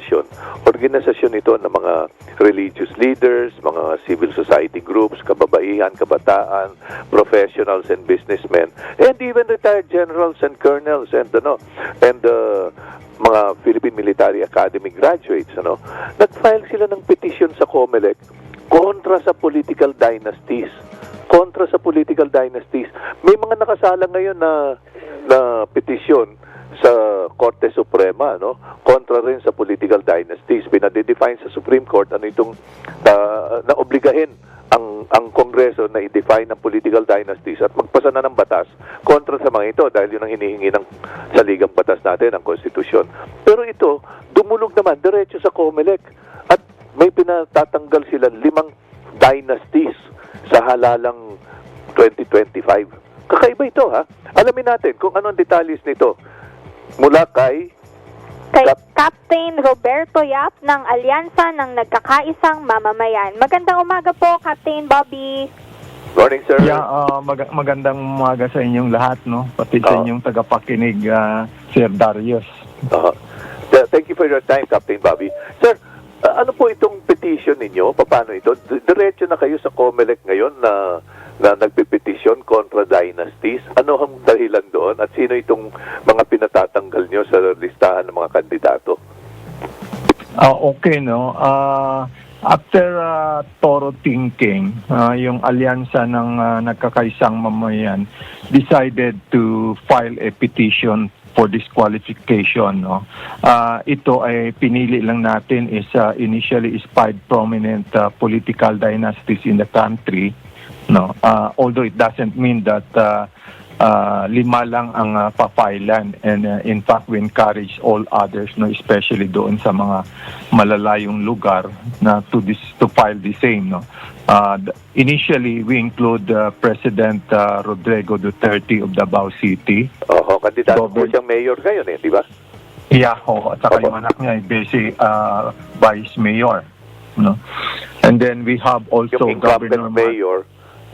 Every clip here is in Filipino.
organisasyon. Organisasyon ito ng mga religious leaders, mga civil society groups, kababaihan, kabataan, professionals and businessmen, and even retired generals and colonels and ano and uh, mga Philippine Military Academy graduates ano. Nag-file sila ng petition sa COMELEC kontra sa political dynasties kontra sa political dynasties. May mga nakasala ngayon na na petisyon sa Korte Suprema, no? Kontra rin sa political dynasties. Pinadedefine sa Supreme Court ano itong ah, na obligahin ang ang Kongreso na i-define ang political dynasties at magpasa na ng batas kontra sa mga ito dahil yun ang hinihingi ng saligang batas natin, ang konstitusyon. Pero ito, dumulog naman diretso sa COMELEC at may pinatatanggal sila limang dynasties sa halalang 2025. Kakaiba ito ha. Alamin natin kung anong detalles nito. Mula kay Kay Kap- Captain Roberto Yap ng Alyansa ng Nagkakaisang Mamamayan. Magandang umaga po, Captain Bobby. Morning Sir. Yeah, ah, mag- magandang umaga sa inyong lahat, no? Pati sa Oo. inyong tagapakinig, ah, Sir Darius. Aha. Th- Thank you for your time, Captain Bobby. Sir, uh, ano po itong petition ninyo? Paano ito? D- Diretso na kayo sa COMELEC ngayon na na nagpipetisyon kontra dynasties. Ano ang dahilan doon? At sino itong mga pinatatanggal nyo sa listahan ng mga kandidato? Ah, okay, no? Ah, after ah, thorough thinking, ah, yung alyansa ng ah, nagkakaisang mamayan decided to file a petition for disqualification, no? Ah, ito ay pinili lang natin is ah, initially is five prominent ah, political dynasties in the country, no? Ah, although it doesn't mean that ah, ah, lima lang ang uh, papailan and uh, in fact we encourage all others no? Especially doon sa mga malalayong lugar na to this to file the same no? Uh, initially we include uh, President uh, Rodrigo Duterte of Davao City. Oho, kandidato po siyang mayor ngayon eh, di ba? Yeah, ho, at saka yung anak niya ay basic uh, vice mayor no? And then we have also Yung Governor Ma- mayor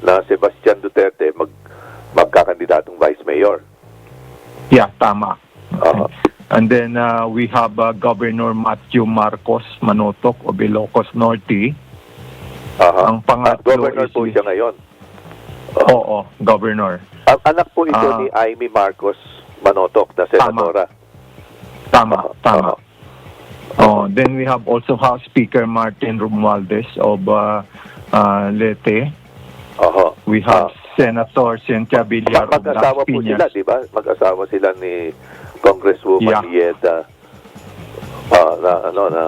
na Sebastian Duterte mag magkakandidatong vice mayor. Yeah, tama. Aha. And then uh, we have uh, Governor Matthew Marcos Manotok of Ilocos Norte. Aha. Ang pangatlo At governor is- po siya ngayon. Oo, Governor. Ang anak po ito Ah. ni Amy Marcos Manotok na senadora. Tama, Aha, tama. aha. Oh, then we have also House Speaker Martin Romualdez of uh, uh, Leyte. Aha. We have Senator Cynthia Villar of Mag-asawa po sila, di ba? Mag-asawa sila ni Congresswoman Yeah. Yeda ah, na ano na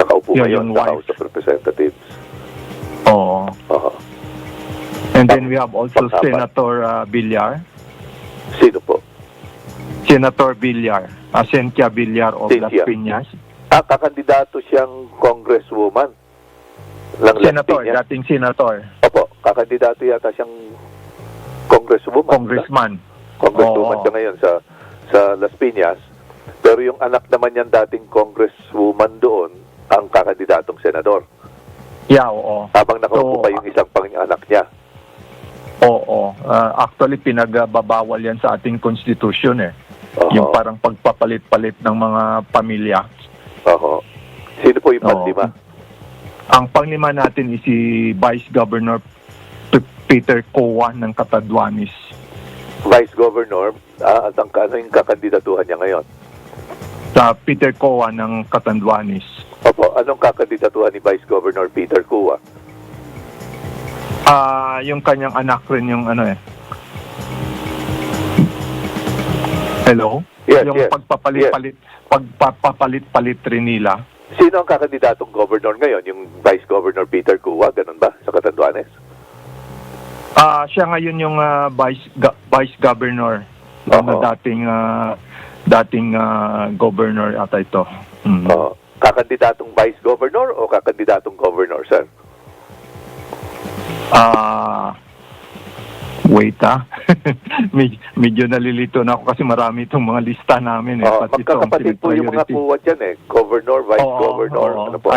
nakaupo Yeah, ngayon sa. House of Representatives. Oo. Aha. And then we have also Pang-apat. Senator uh, Villar. Sino po? Senator Villar. Uh, Cynthia Villar of Las. Piñas. Ah, kakandidato siyang congresswoman ng Las Senator, dating senator. Opo, kakandidato yata siyang congresswoman. Congressman. Congresswoman Oo. siya ngayon sa sa Las Piñas. Pero yung anak naman niyan dating congresswoman doon ang kakandidatong senador. Yeah, oo. Habang nakaupo So, pa yung isang pang-anak niya. Oo. Uh, actually, pinagbabawal yan sa ating konstitusyon eh. Oo. Yung parang pagpapalit-palit ng mga pamilya. Oo. Sino po yung panlima? Ang panglima natin is si Vice Governor Peter Coa ng Katadwanis. Vice Governor, ah, at ang ano yung kakandidatuhan niya ngayon? Sa Peter Coa ng Katadwanis. Opo, anong kakandidatuhan ni Vice Governor Peter Kua? Ah, yung kanyang anak rin yung ano eh. Hello? Yes, yung yes. pagpapalit-palit pagpapalit-palit rin nila. Sino ang kakandidatong governor ngayon? Yung Vice Governor Peter Kua, ganun ba? Sa Catanduanes? Ah, siya ngayon yung ah, vice ga- vice governor Oo. na dating ah, dating ah, governor ata ito. Mm. Oo. kakandidatong Vice Governor o kakandidatong Governor, sir? Ah, wait ah. Med- medyo nalilito na ako kasi marami itong mga lista namin eh. Oo, Pati magkakapatid po yung mga kuwa dyan eh. Governor, Vice Oo, Governor, oo. ano po?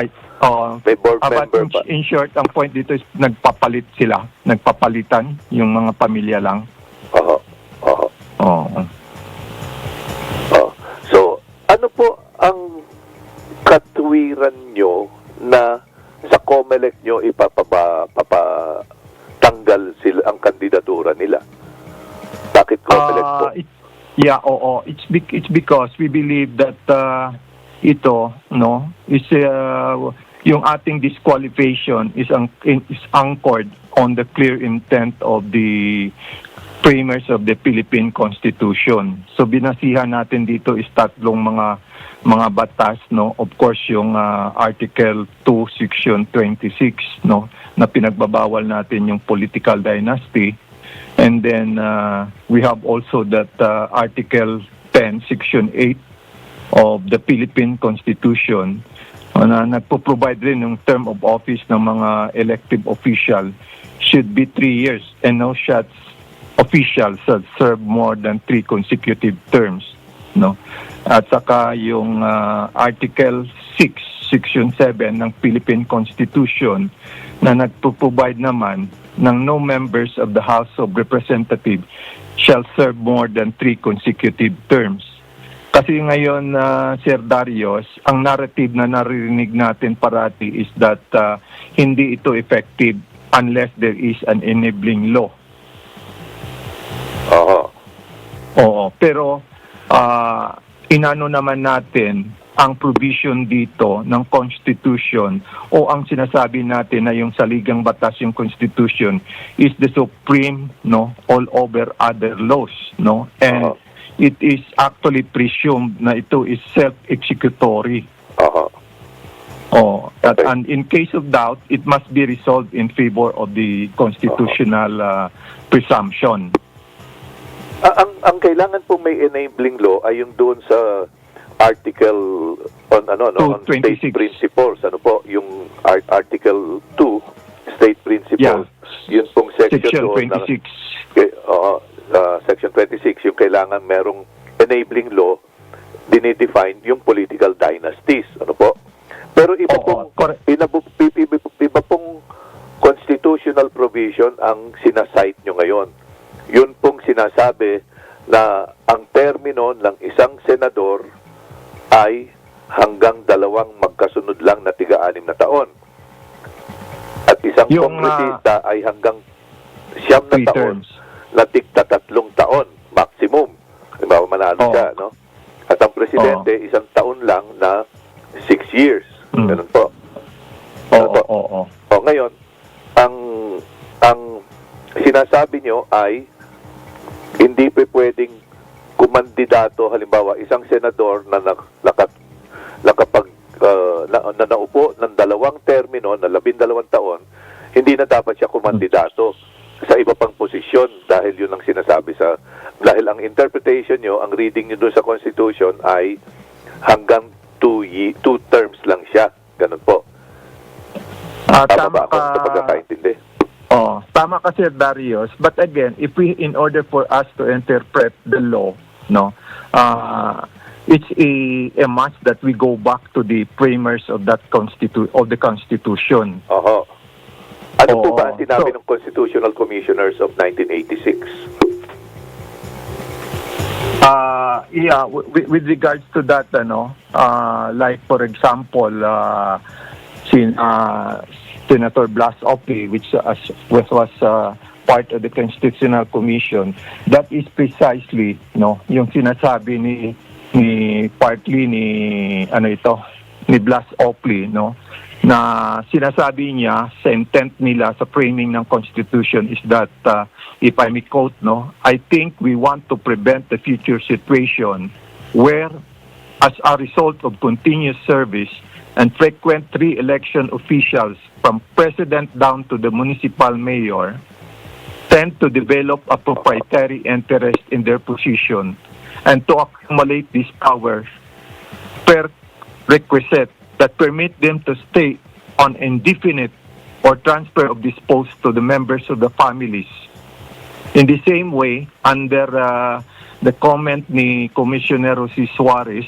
Oo. May board Ah, member in, pa. in short, ang point dito is nagpapalit sila. Nagpapalitan yung mga pamilya lang. Oo. Oo. Oo. So, ano po ang paninindigan nyo na sa COMELEC nyo ipapaba, yeah, oo. It's bec- it's because we believe that uh, ito, no, is uh, yung ating disqualification is ang is anchored on the clear intent of the framers of the Philippine Constitution. So binasihan natin dito is tatlong mga mga batas no of course yung uh, article 2 section 26 no na pinagbabawal natin yung political dynasty And then uh, we have also that uh, Article 10, Section 8 of the Philippine Constitution uh, na nagpo-provide rin yung term of office ng mga elective official should be three years and no shots officials that serve more than three consecutive terms. No? At saka yung uh, Article 6, Section 7 ng Philippine Constitution na nagpo-provide naman ng no members of the House of Representatives shall serve more than three consecutive terms. Kasi ngayon, uh, Sir Darius, ang narrative na naririnig natin parati is that uh, hindi ito effective unless there is an enabling law. Oo. Oo, pero ah, inano naman natin ang provision dito ng Constitution o ang sinasabi natin na yung saligang batas yung Constitution is the supreme no all over other laws no and Oo. it is actually presumed na ito is self-executory Oo. Oh, Okay. and in case of doubt, it must be resolved in favor of the constitutional uh, presumption. Ang ang kailangan po may enabling law ay yung doon sa article on ano no on state 226. principles ano po yung art- article 2 state principles yun pong section, Section doon ng- 26. Okay, oo, ah, section 26 yung kailangan merong enabling law dinidefine yung political dynasties ano po pero iba pong correct. inabu- i- iba, iba pong constitutional provision ang sinasite nyo ngayon yun pong sinasabi na ang termino ng isang senador ay hanggang dalawang magkasunod lang na tiga-anim na taon at isang Yung, kongresista ay hanggang siyam na taon terms. na tigta tatlong taon maximum. Halimbawa, manalo Oo. siya, no? At ang presidente, isang taon lang na six years. Mm. Ganun po. Oo, oo, oo. O ngayon, ang ang sinasabi nyo ay hindi pa pwedeng kumandidato halimbawa isang senador na nak, nakat, nakapag uh, na, na naupo ng dalawang termino na labindalawang taon hindi na dapat siya kumandidato sa iba pang posisyon dahil yun ang sinasabi sa dahil ang interpretation nyo ang reading nyo doon sa constitution ay hanggang two, ye, two terms lang siya. Ganun po. Ah, Tama ba ako? ka, sa pagkakaintindi? Oh, tama ka Sir Darius. But again, if we, in order for us to interpret the law, no, uh, it's a, a must that we go back to the framers of that constitu of the Constitution. Oho. Ano po Oo. ba ang sinabi So- ng Constitutional Commissioners of 1986? Uh, yeah, with, with regards to that, ano, uh, like for example, uh, sin, uh, Senator Blas Opi, which uh, was, was uh, part of the Constitutional Commission, that is precisely, no, yung sinasabi ni ni partly ni ano ito ni Blas Oakley no na sinasabi niya sa intent nila sa framing ng constitution is that uh, if I may quote no I think we want to prevent the future situation where as a result of continuous service and frequent re-election officials from president down to the municipal mayor tend to develop a proprietary interest in their position and to accumulate these powers per requisite that permit them to stay on indefinite or transfer of this post to the members of the families. In the same way, under uh, the comment ni Commissioner Jose Suarez,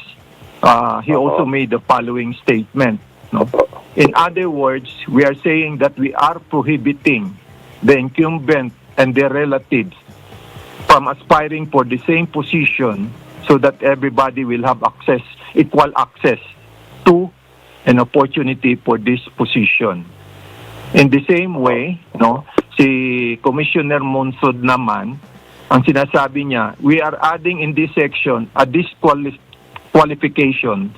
uh, he also made the following statement. No? In other words, we are saying that we are prohibiting the incumbent and their relatives from aspiring for the same position so that everybody will have access, equal access to an opportunity for this position. In the same way, no, si Commissioner Monsod naman, ang sinasabi niya, we are adding in this section a disqualification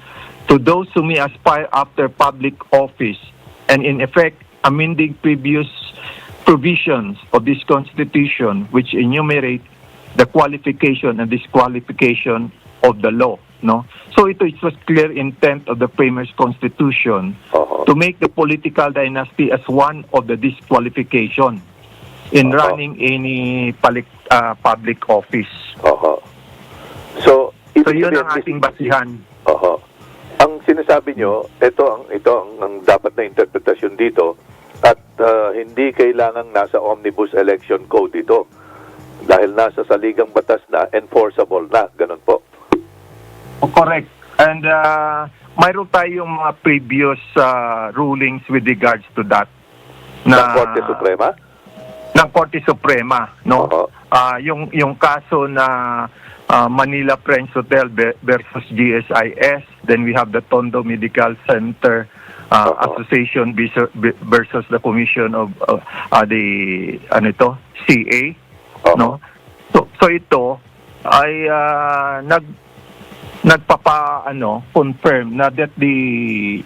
to those who may aspire after public office and in effect amending previous provisions of this constitution which enumerate the qualification and disqualification of the law no so ito it was clear intent of the framers constitution Oho. to make the political dynasty as one of the disqualification in Oo. running any public uh, public office Oho. So, so yun ang ating basihan Oho. Sinasabi nyo, ito ang ito ang, ang dapat na interpretasyon dito at ah, hindi kailangang nasa omnibus election code ito dahil nasa saligang batas na enforceable na ganun po. Oh, Correct. And uh, mayroon tayong mga previous uh, rulings with regards to that. ng Korte Suprema. Ng Korte Suprema, no? Oo. Ah, yung yung kaso na ah, Manila Friends Hotel ve- versus GSIS, then we have the Tondo Medical Center ah, Oo. Association versus, the Commission of uh, ah, the ano ito, CA, Oo. no? So so ito ay ah, nag nagpapa ano confirm na that the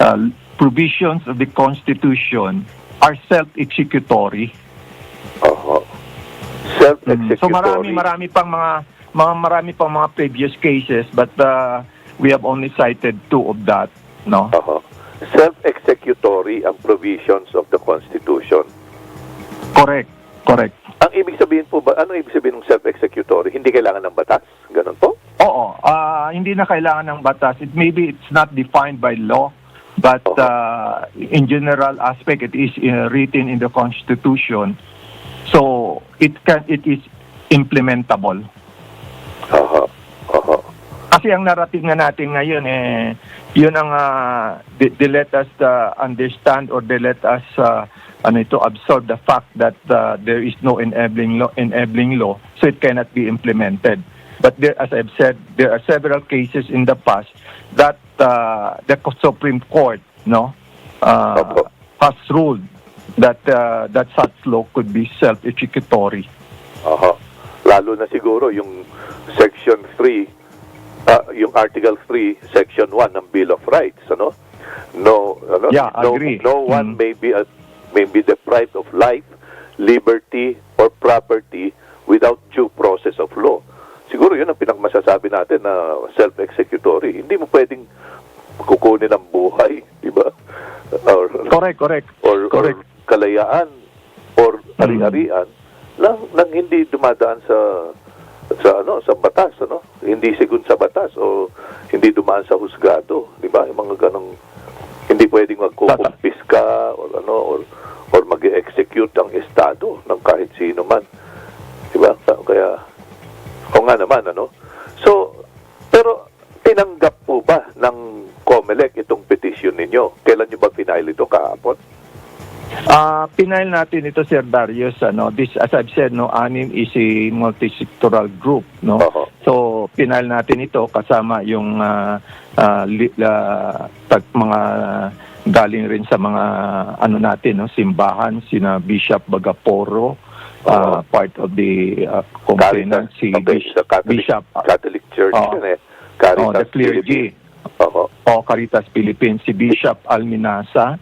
uh, provisions of the constitution are self-executory. Oho. Self-executory. So marami marami pang mga mga marami pang mga previous cases but uh, we have only cited two of that, no? Oho. Self-executory ang provisions of the Constitution. Correct. Correct. Ang ibig sabihin po ba, ano ibig sabihin ng self-executory? Hindi kailangan ng batas? Ganun po? Oo, ah, hindi na kailangan ng batas. It maybe it's not defined by law, but Oo. uh, in general aspect it is uh, written in the constitution. So it can it is implementable. Oho. Oho. Kasi ang narating na natin ngayon eh yun ang uh, they, they let us uh, understand or they let us uh, ano ito absorb the fact that uh, there is no enabling law enabling law so it cannot be implemented. But there, as I've said, there are several cases in the past that uh, the Supreme Court, no, uh, Opo. has ruled that uh, that such law could be self-executory. Aha. Lalo na siguro yung Section 3, ah, yung Article 3, Section 1 ng Bill of Rights, ano? No, ano? Yeah, no, agree. no one Mm. may be a, may be deprived of life, liberty, or property without due process of law. Siguro yun ang pinakmasasabi natin na self-executory. Hindi mo pwedeng kukunin ang buhay, di ba? Or, Correct, correct. or, or Correct. kalayaan or ari-arian nang, nang hindi dumadaan sa sa ano sa batas ano? Hindi sigun sa batas o hindi dumaan sa husgado di ba? Mga ganong hindi pwedeng magkukumpis Pinail natin ito Sir Darius ano this as I've said no anim is a multi-sectoral group no Oho. so pinail natin ito kasama yung ah, ah, li- ah, tag, mga galing rin sa mga ano natin no simbahan sina Bishop Bagaporo ah, part of the uh, complainant si okay, Bish- sa Catholic, Bishop Catholic Church Oo. yun eh. oh, Caritas the clergy Philippines. Oo. o Caritas Philippines si Bishop Alminasa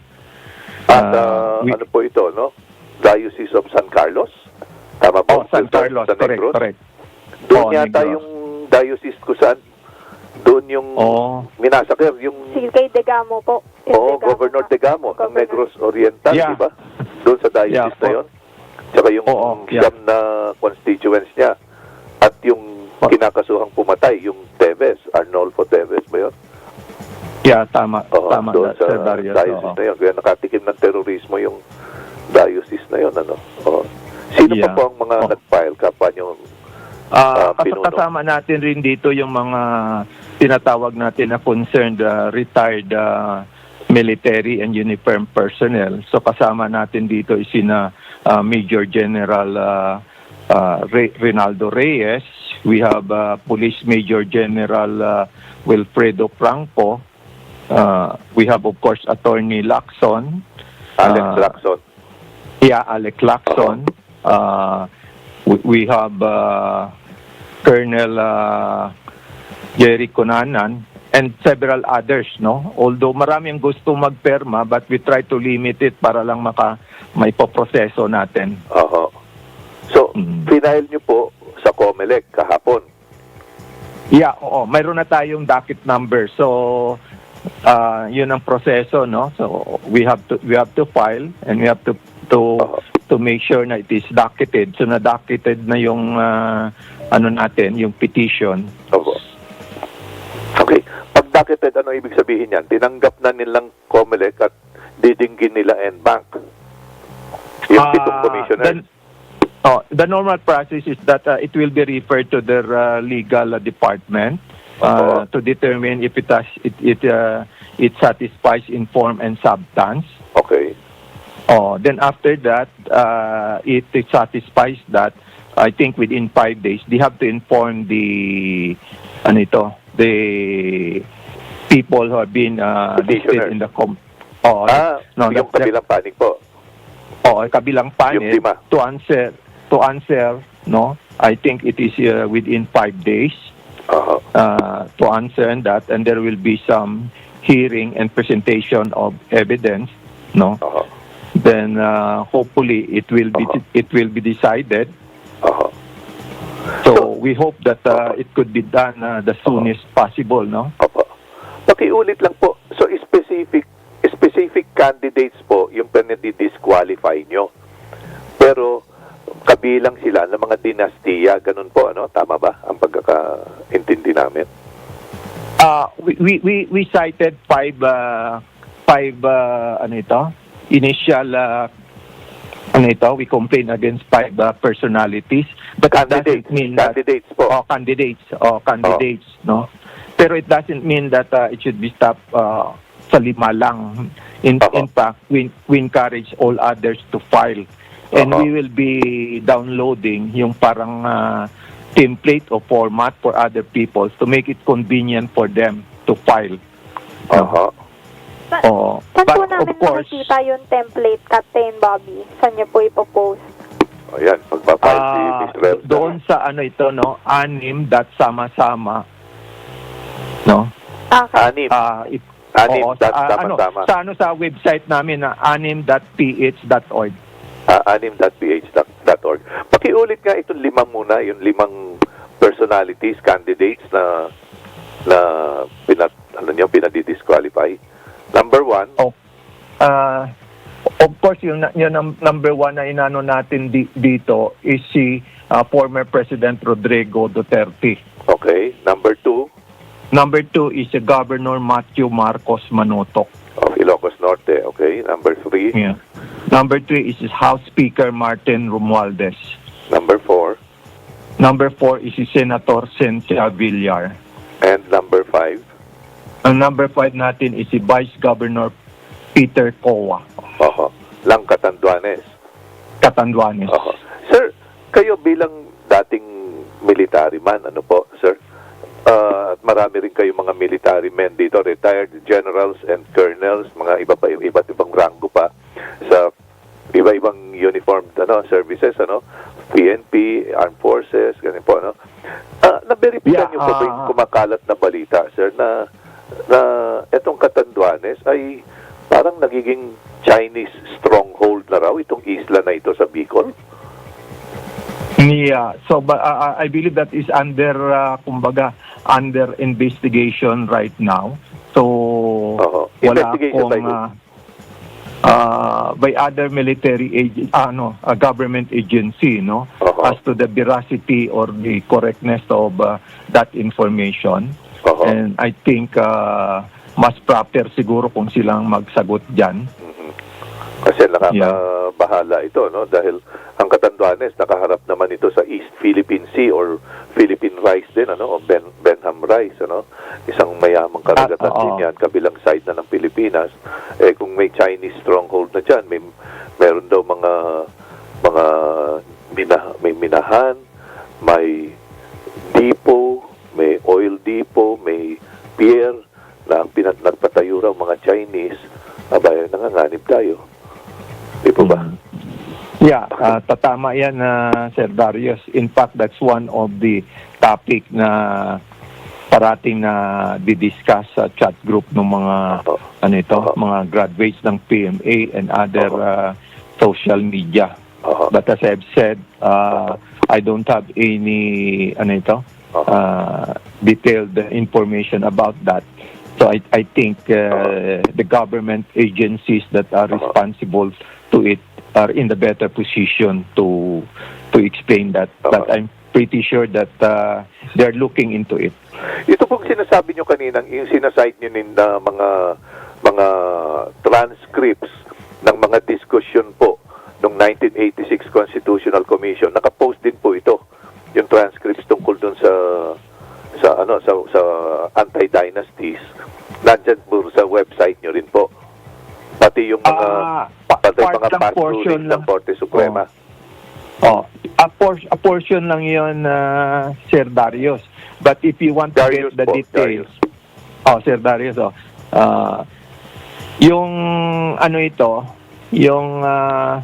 At ah, we- ano po ito, no? Diocese of San Carlos? Tama po? oh San Sa- Carlos sa correct Negros? correct Doon Oo, yata Negros. yung diocese ko saan? Doon yung oh minasakir, yung Si kay Degamo po. Kay Oo, Degamo Governor. Degamo, ng Governor. Negros Oriental, Yeah. di ba? Doon sa diocese Yeah, na yon. Tsaka yung Oo, yeah. siyam na constituents niya. At yung Po. kinakasuhang pumatay, yung Teves, Arnolfo Teves ba yun? Yeah, tama. Oo, tama doon na, sa Sir Darius. diocese oo. na yun. Kaya nakatikim ng terorismo yung diocese na yun. Ano? Oo. Sino Yeah. pa po ang mga Oo. nag-file kapwa nyo? Ah, Ah, kas- pinuno. kasama natin rin dito yung mga tinatawag natin na concerned ah, retired ah, military and uniform personnel. So kasama natin dito is sina ah, Major General ah, ah, Re- Rinaldo Reyes, we have ah, Police Major General ah, Wilfredo Franco, uh, we have of course Attorney Lacson. Alex Ah. Lacson. Yeah, Alec Lacson. Uh, we, we have uh, Colonel uh, Jerry Cunanan and several others, no? Although marami ang gusto magperma, but we try to limit it para lang maka may poproseso natin. Aha. So, Mm. final nyo po sa COMELEC kahapon. Yeah, oo. Mayroon na tayong docket number. So, uh, yun ang proseso, no? So, we have to we have to file and we have to to to make sure na it is docketed. So, na-docketed na yung uh, ano natin, yung petition. Opo. Okay. Pag docketed, ano ibig sabihin yan? Tinanggap na nilang COMELEC at didinggin nila NBank. Yung Ah, pitong commissioners. then- oh, the normal process is that uh, it will be referred to their uh, legal uh, department uh, to determine if it has, it it, uh, it satisfies in form and substance. Okay. Oh, then after that, uh, it, it satisfies that. I think within five days, they have to inform the, ano ito, the people who have been uh, listed in the com. Oh, ah, no, yung the- kabilang panig po. oh, kabilang lima. to answer to answer. No, I think it is uh, within five days. Uh, to answer and that, and there will be some hearing and presentation of evidence. No, Aha. then uh, hopefully it will be Uh-huh. it will be decided. Aha. So we hope that uh, it could be done uh, the soonest possible. No. Opo. Pakiulit lang po. So, specific specific candidates po yung pinadi-disqualify nyo. Pero, kabilang sila ng mga dinastiya. Ganun po, ano? Tama ba? Ang pagkakaintindi namin. Uh, we, we we we cited five uh, five uh, ano ito initial uh, ano ito we complain against five uh, personalities but it Candidates. doesn't mean that Candidates po. oh candidates oh candidates no pero it doesn't mean that uh, it should be stopped uh, sa lima lang in Oo. in fact we, we encourage all others to file and Oo. we will be downloading yung parang uh, template or format for other people to make it convenient for them to file. Aha. Sa- Oh, Saan po namin of course, makikita yung template, Captain Bobby? Saan niyo po ipopost? Ayan, pagpapile si ah, Ms. Revna. doon sa ano ito no, anim dot sama-sama no. Okay. Anim. Ah, it, Anim oo, dot sa, ano, sama-sama. sa ano sa website namin na anim.ph.org. Ah, anim.ph.org. Pakiulit nga itong limang muna, yung limang personalities, candidates na na pinat, ano niyo, pinadi-disqualify. Number one, Oh. Ah, of course, yung, yung num- number one na inano natin di- dito is si ah, former President Rodrigo Duterte. okay. Number two, Number two is si Governor Matthew Marcos Manotok. of Ilocos Norte, okay. Number three, Yeah. Number three is his House Speaker Martin Romualdez. number four, Number four is si Senator Cynthia Villar. and number five. Ang number five natin is si Vice Governor Peter Coa Oho. Lang Catanduanes. Catanduanes. Oho. Sir, kayo bilang dating military man, ano po, sir? Ah, at marami rin kayo mga military men dito, retired generals and colonels, mga iba pa, iba't ibang rango pa sa iba-ibang uniformed ano, services, ano? PNP, Armed Forces, ganun po, ano? Ah, na-verify Yeah, niyo po ba yung ah. kumakalat na balita, sir, na na etong Catanduanes ay parang nagiging Chinese stronghold na raw itong isla na ito sa Bicol? Yeah. So but uh, I believe that is under uh, kumbaga under investigation right now. So Oo. wala Investigation by akong uh, uh, by other military agent ano a government agency no Oo. as to the veracity or the correctness of uh, that information. Oo. And I think uh, mas proper siguro kung silang magsagot diyan. Kasi nakakabahala ito, no? Dahil ang Catanduanes, nakaharap naman ito sa East Philippine Sea or Philippine Rice din, ano? O ben, Benham Rice, ano? Isang mayamang karagatan Ah, din yan, kabilang side na ng Pilipinas. Eh, kung may Chinese stronghold na dyan, may, meron daw mga mga mina, may minahan, may depot, may oil depot, may pier na pinat nagpatayo raw mga Chinese, abay, nanganganib tayo. Di po ba? Yeah, ah, tatama yan, ah, Sir Darius. In fact, that's one of the topic na parating na didiscuss sa chat group ng mga Opo. ano ito, Opo. mga graduates ng PMA and other Opo. ah, social media. Oo. But as I've said, uh, I don't have any ano ito, uh, detailed information about that. So I, I think uh, the government agencies that are responsible to it are in the better position to to explain that. But Uh-huh. I'm pretty sure that uh, they're looking into it. Ito pong sinasabi nyo kaninang, yung sinasite nyo nin na mga mga transcripts ng mga diskusyon po ng 1986 Constitutional Commission. Nakapost din po ito, yung transcripts tungkol dun sa sa ano sa sa anti-dynasties. Nandyan po sa website nyo rin po. Pati yung mga Ah, mga lang, past portion rulings ng Korte Suprema. Oh, a, por- a portion lang yon uh, Sir Darius. But if you want to Darius get the po, details, Darius. Oh, Sir Darius, oh. Ah, yung ano ito, yung ah,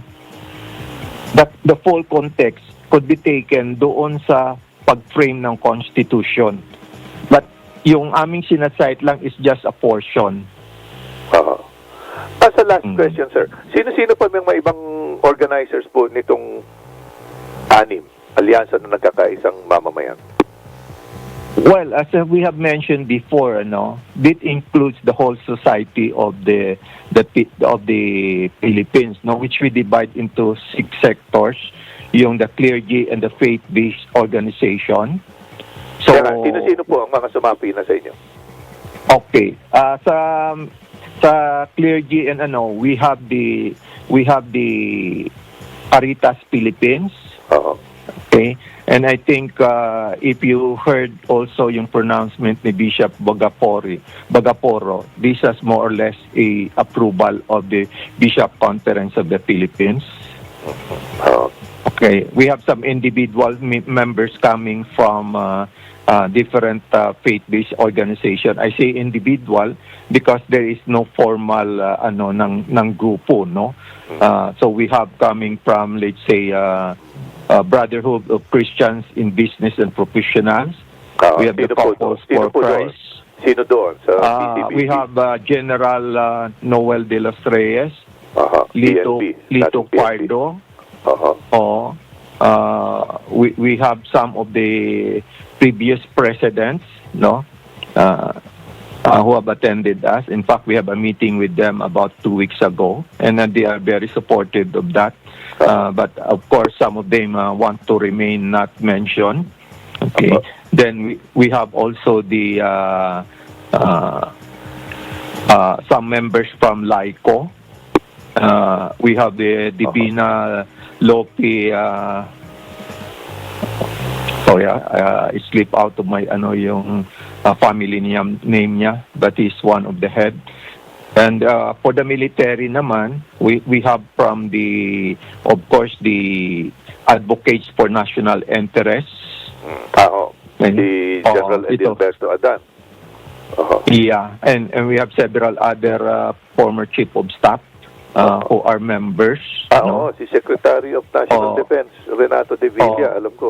the, the full context could be taken doon sa pag-frame ng Constitution. But yung aming sinasite lang is just a portion. As a last Mm. question, sir. Sino-sino pa may mga ibang organizers po nitong anim, alyansa na nagkakaisang mamamayan? Well, as uh, we have mentioned before, ano, this includes the whole society of the the of the Philippines, no, which we divide into six sectors, yung the clergy and the faith-based organization. So, sino-sino po ang mga sumapi na sa inyo? okay, Ah, sa sa clergy and ano, we have the we have the Caritas Philippines, Oo. Okay? And I think uh, if you heard also yung pronouncement ni Bishop Bagapori, Bagaporo, this is more or less a approval of the Bishop Conference of the Philippines. Oo. Okay, we have some individual me- members coming from uh, uh, different uh, faith-based organization. I say individual because there is no formal uh, ano ng ng grupo, no. Uh, so we have coming from let's say uh, uh, Brotherhood of Christians in Business and Professionals. Oo. we have the Couples for? Christ. Sino doon sa Uh, we have uh, General uh, Noel de los Reyes, Aha. Lito PNP. Lito. Pardo. Aha. Oh, uh, we we have some of the previous presidents, no, uh, uh, who have attended us. In fact, we have a meeting with them about two weeks ago, and uh, they are very supportive of that. Uh, but of course, some of them uh, want to remain not mentioned. Okay. Apo. Then we we have also the uh, uh, uh, some members from LICO. Uh, we have the Divina Lopi. Uh, sorry, uh, it slipped out of my ano yung uh, family name, name niya, but he's one of the head. And uh, for the military naman, we we have from the, of course, the advocates for national interests. Ah, oo. And- Si oo, General ito. Edilberto Adan. Oo. Yeah, and and we have several other uh, former chief of staff uh, who are members. Ah, no? oo. Si Secretary of National Oo. Defense, Renato de Villa. Oo. Alam ko.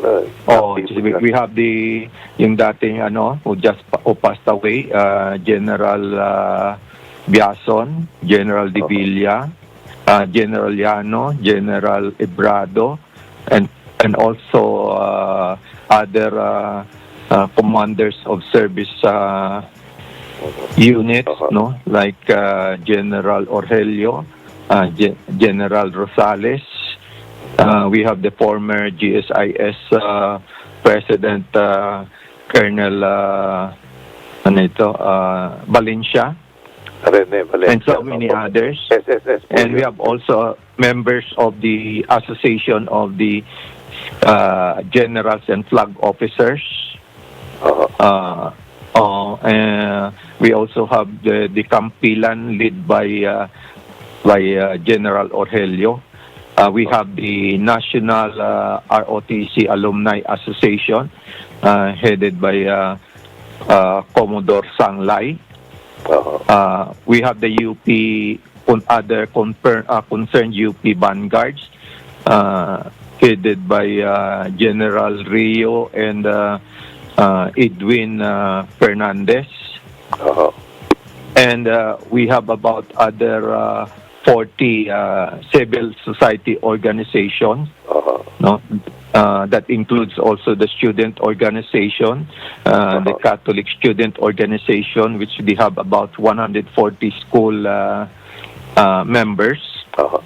Uh, Oh, we, we have the yung dating ano who just who passed away, uh, General uh, Biason, General De Oo. Villa, uh, General Llano, General Ebrado, and and also uh, other uh, uh, commanders of service uh, units, Oo. no, like uh, General Orgelio, uh, Ge- General Rosales. Uh, we have the former GSIS uh, President uh, Colonel uh, ano ito, uh, Valencia, Rene Valencia. and so many others. SSS And we have also members of the Association of the uh, Generals and Flag Officers. Oo. Uh, we also have the, the Campilan led by uh, by uh, General Orgelio. Uh, we have the National uh, ROTC Alumni Association uh, headed by uh, uh, Commodore Sanglay. Oho. Uh, we have the UP on other confer, uh, concerned UP vanguards uh, headed by uh, General Rio and uh, uh, Edwin uh, Fernandez. Oho. And uh, we have about other uh, 40 uh, civil society organizations Oho. no uh, that includes also the student organization uh, the Uh-huh. catholic student organization which we have about 140 school uh, uh, members Oho.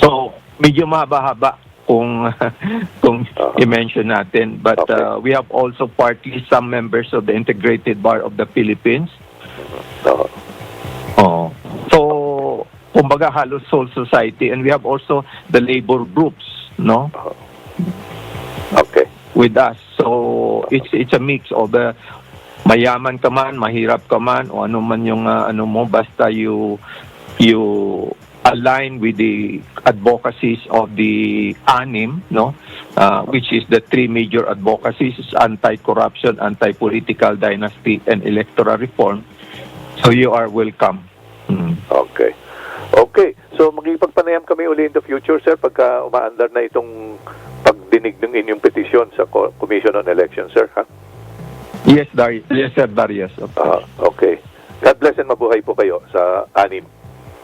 so medyo mahaba-haba kung kung Uh-huh. i-mention natin but Okay. uh, we have also partly some members of the integrated bar of the philippines Oho. Oh. So, kumbaga halos whole society and we have also the labor groups, no? Oho. Okay. With us. So, it's it's a mix of the mayaman ka man, mahirap ka man o ano man yung uh, ano mo basta you you align with the advocacies of the ANIM, no? Uh, which is the three major advocacies, anti-corruption, anti-political dynasty, and electoral reform. So you are welcome. Mm. Okay. Okay. So, magigipagpanayam kami uli in the future, sir, pagka umaandar na itong pagdinig ng inyong petisyon sa Co- Commission on Elections, sir, ha? Yes, Darius. Yes, sir, Darius. Ah, okay. God bless and mabuhay po kayo sa anim.